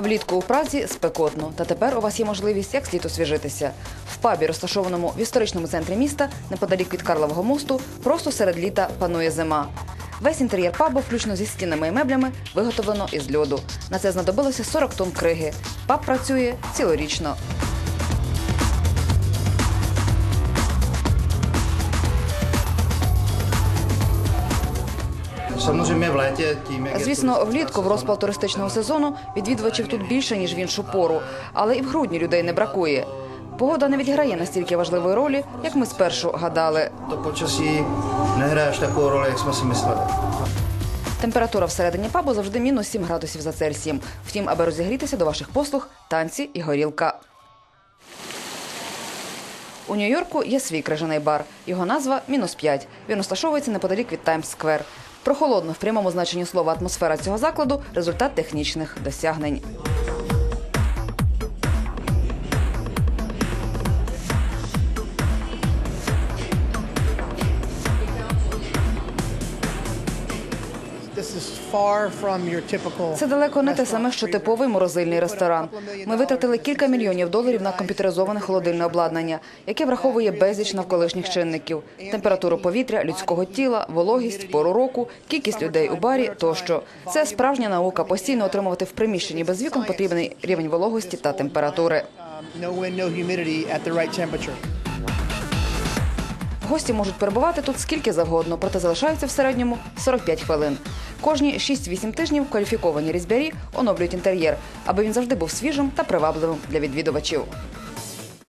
Влітку у Празі спекотно, та тепер у вас є можливість як слід освіжитися. В пабі, розташованому в історичному центрі міста, неподалік від Карлового мосту, просто серед літа панує зима. Весь інтер'єр пабу, включно зі стінами і меблями, виготовлено із льоду. На це знадобилося 40 тонн криги. Паб працює цілорічно. Звісно, влітку в розпал туристичного сезону відвідувачів тут більше ніж в іншу пору, але і в грудні людей не бракує. Погода не відіграє настільки важливої ролі, як ми спершу гадали. To počasí nehraje až takovou roli, jak jsme si mysleli. Температура всередині пабу завжди мінус 7 градусів за Цельсієм. Втім, аби розігрітися до ваших послуг, танці і горілка. У Нью-Йорку є свій крижаний бар. Його назва мінус 5. Він розташовується неподалік від Таймс-сквер. Прохолодно в прямому значенні слова атмосфера цього закладу результат технічних досягнень. Це далеко не те саме, що типовий морозильний ресторан. Ми витратили кілька мільйонів доларів на комп'ютеризоване холодильне обладнання, яке враховує безліч навколишніх чинників: температуру повітря, людського тіла, вологість, пору року, кількість людей у барі тощо. Це справжня наука. Постійно отримувати в приміщенні без вікон потрібний рівень вологості та температури. Гості можуть перебувати тут скільки завгодно, проте залишаються в середньому 45 хвилин. Кожні 6-8 тижнів кваліфіковані різьбярі оновлюють інтер'єр, аби він завжди був свіжим та привабливим для відвідувачів.